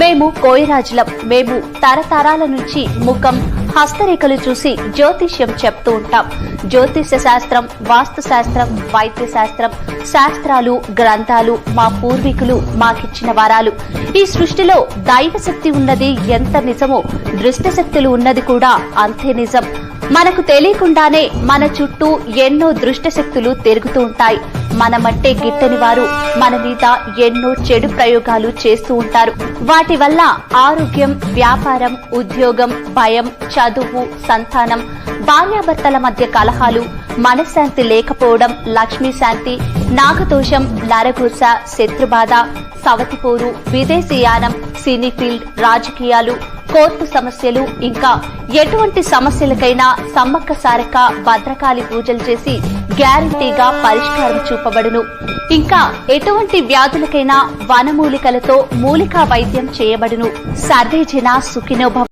మేము కోయరాజులం. మేము తరతరాల నుంచి ముఖం హస్తరేఖలు చూసి జ్యోతిష్యం చెప్తూ ఉంటాం. జ్యోతిష శాస్త్రం వాస్తు శాస్త్రం వైద్య శాస్త్రం శాస్త్రాలు గ్రంథాలు మా పూర్వీకులు మాకిచ్చిన వరాలు. ఈ సృష్టిలో దైవ శక్తి ఉన్నది ఎంత నిజమో దృష్ట శక్తులు ఉన్నది కూడా అంతే నిజం. మనకు తెలియకుండానే మన చుట్టూ ఎన్నో దృష్ట శక్తులు తిరుగుతూ ఉంటాయి. మనమంటే గిట్టని వారు. మన మీద ఎన్నో చెడు ప్రయోగాలు చేస్తూ ఉంటారు. వాటి వల్ల ఆరోగ్యం వ్యాపారం ఉద్యోగం భయం చదువు సంతానం భార్యాభర్తల మధ్య కలహాలు మనశ్శాంతి లేకపోవడం లక్ష్మీ శాంతి నాగదోషం నరఘోష శత్రుబాధ సవతిపోరు విదేశీయానం సినీ ఫీల్డ్ రాజకీయాలు కోర్టు సమస్యలు ఇంకా ఎటువంటి సమస్యలకైనా సమ్మక్క సారక్క భద్రకాళి పూజలు చేసి గ్యారంటీగా పరిష్కారం చూపబడును. ఇంకా ఎటువంటి వ్యాధులకైనా వనమూలికలతో మూలికా వైద్యం చేయబడును. సర్వేజన జన